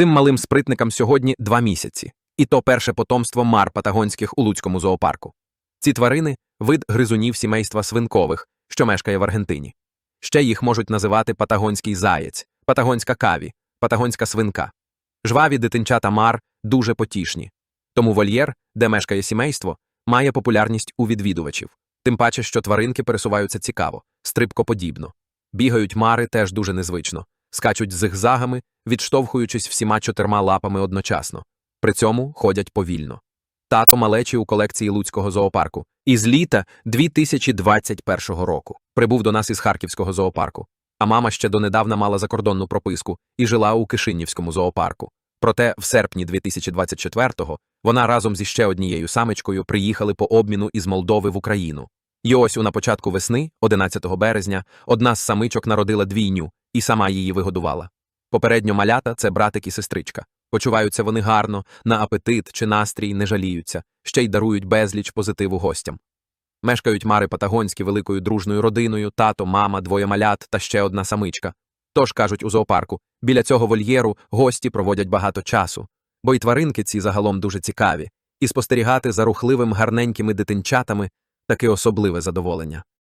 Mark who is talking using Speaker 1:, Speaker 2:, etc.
Speaker 1: Цим малим спритникам сьогодні два місяці, і то перше потомство мар патагонських у Луцькому зоопарку. Ці тварини вид гризунів сімейства свинкових, що мешкає в Аргентині. Ще їх можуть називати патагонський заєць, патагонська каві, патагонська свинка. Жваві дитинчата мар дуже потішні. Тому вольєр, де мешкає сімейство, має популярність у відвідувачів. Тим паче, що тваринки пересуваються цікаво, стрибкоподібно. Бігають мари теж дуже незвично, скачуть зигзагами, відштовхуючись всіма чотирма лапами одночасно. При цьому ходять повільно. Тато малечі у колекції Луцького зоопарку. Із літа 2021 року прибув до нас із Харківського зоопарку. А мама ще донедавна мала закордонну прописку і жила у Кишинівському зоопарку. Проте в серпні 2024-го вона разом зі ще однією самичкою приїхали по обміну із Молдови в Україну. І ось у на початку весни, 11 березня, одна з самичок народила двійню і сама її вигодувала. Попередньо малята це братик і сестричка. Почуваються вони гарно, на апетит чи настрій не жаліються, ще й дарують безліч позитиву гостям. Мешкають мари патагонські великою дружною родиною, тато, мама, двоє малят та ще одна самичка. Тож, кажуть у зоопарку, біля цього вольєру гості проводять багато часу, бо й тваринки ці загалом дуже цікаві, і спостерігати за рухливим гарненькими дитинчатами таки особливе задоволення.